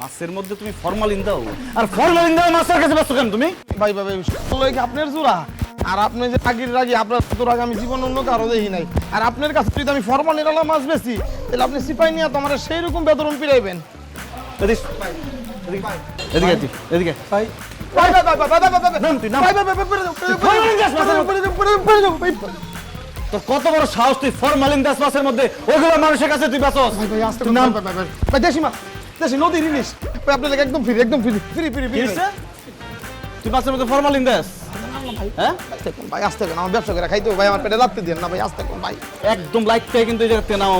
মাছের মধ্যে তুমি ফরমালিন দাও আর ফরমালিন দাও মাছের কাছে ব্যস্ত কেন তুমি ভাই ভাই ভাই আপনার জোড়া আর আপনি যে রাগির রাগি আপনার তোর আগে আমি জীবন অন্য কারও দেখি নাই আর আপনার কাছে যদি আমি ফরমাল নিরালা মাছ বেশি তাহলে আপনি সিপাই নিয়ে তো আমার সেই রকম বেতন পিড়াইবেন এদিকে এদিকে এদিকে, এদিকে ভাই ভাই ভাই ভাই ভাই ভাই ভাই ভাই নাম তুই, নাম। ভাই ভাই ভাই ভাই পড়ে যাও, পড়ে যাও, ফরমালিন দাস মাছের মধ্যে। পড়ে যাও, পড়ে যাও, পড়ে যাও, ভাই ভাই তোর কত বড় সাহস তুই ফরমালিন দাস মাছের মধ্যে? ওইগুলো মানুষের কাছে তুই বেচস। ভাই আস্তে তুই করে নাম ভাই ভাই ভাই ভাই। দেশি মাছ দেশি ইলিশ। ভাই আপনার লাগে একদম ফ্রি একদম ফ্রি ফ্রি ফ্রি ফ্রি তুই মাছের মধ্যে ফরমালিন দাস? হ্যাঁ? ভাই আসতে কেন আমার ব্যবসা করে খাইতে হবে, ভাই আমার পেটে লাগতে দিন না ভাই আসতে কোন ভাই। একদম পেয়ে কিন্তু এই নামা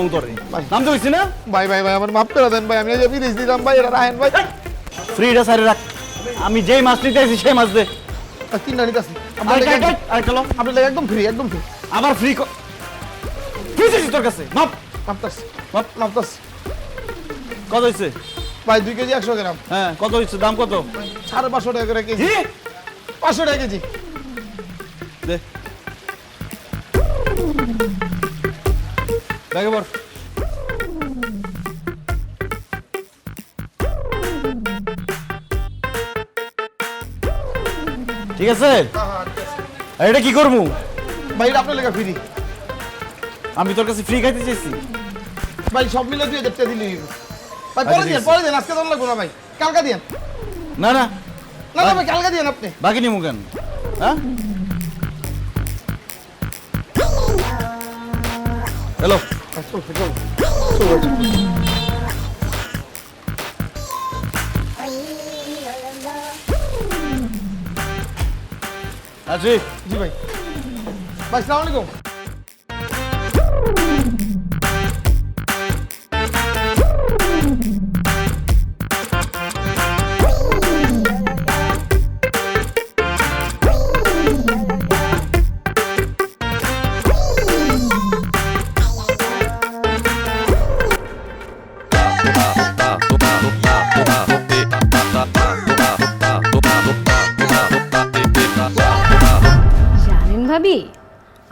তো না? ভাই ভাই ভাই আমার মাফ করে দেন ভাই আমি এই যে দিলাম ভাই এটা রাহেন ভাই। ফ্রিটা সারি রাখ। আমি যেই মাছ নিতে সেই মাছ দে। তিনটা নিতে আসি। আপনার একদম ফ্রি একদম ফ্রি আবার ফ্রি কি চাইছিস তোর কাছে? মাপ। মাপতাস মাপ মাপতাস কত হয়েছে ভাই দুই কেজি একশো গ্রাম। হ্যাঁ কত হয়েছে দাম কত? সাড়ে পাঁচশো টাকা করে কেজি। পাঁচশো টাকা কেজি। দে। ব্যাগে বর ঠিক আছে। আর এটা কি করব? ভাই এটা আপনার লেগে ফ্রি আমি তোর কাছে ফ্রি খাইতে চাইছি। ভাই সব মিলে হাজার টাকা দিলি ভাই আচ্ছা, পরে ঠিক দিন পরে দিন আজকে তো লাগবো না ভাই। কালকা দিন না না। না না ভাই কালকা দিন আপনি। বাকি নিমু কেন? হ্যাঁ? হ্যালো। ভাই আছি জি ভাই। Vai se dar um.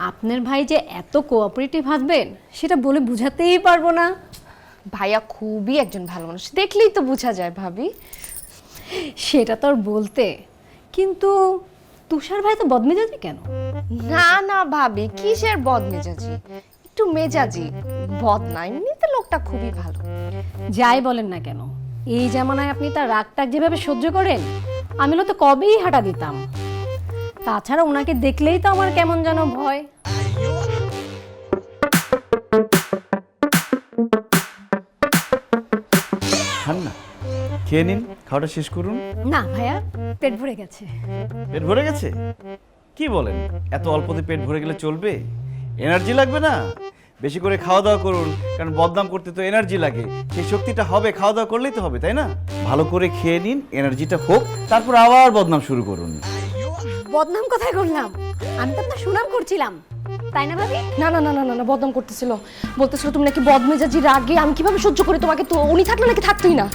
আপনার ভাই যে এত কোঅপারেটিভ হাজবেন সেটা বলে বুঝাতেই পারব না। ভাইয়া খুবই একজন ভালো মানুষ। দেখলেই তো বোঝা যায় ভাবি। সেটা তো আর বলতে। কিন্তু তুষার ভাই তো বদমেজাজি কেন? না না ভাবি কিসের বদমেজাজি? একটু মেজাজি বদ না এমনিতে লোকটা খুবই ভালো। যাই বলেন না কেন এই জামানায় আপনি তার রাগটাগ যেভাবে সহ্য করেন আমি তো কবেই হাঁটা দিতাম। তাছাড়া ওনাকে দেখলেই তো আমার কেমন যেন ভয়। খান না? খেয়ে নিন খাওয়াটা শেষ করুন। না ভাইয়া পেট ভরে গেছে। পেট ভরে গেছে? কি বলেন? এত অল্পতে পেট ভরে গেলে চলবে? এনার্জি লাগবে না? বেশি করে খাওয়া দাওয়া করুন কারণ বদনাম করতে তো এনার্জি লাগে। সেই শক্তিটা হবে খাওয়া দাওয়া করলেই তো হবে তাই না? ভালো করে খেয়ে নিন এনার্জিটা হোক তারপর আবার বদনাম শুরু করুন। বদনাম কোথায় করলাম? আমি তো আপনার সুনাম করছিলাম। তাই না ভাবি? না না না না না না, বদনাম করতেছিল। বলতেছিল, তুমি নাকি বদমেজাজি রাগে, আমি কীভাবে সহ্য করি তোমাকে? তো উনি থাকলে নাকি থাকতোই না।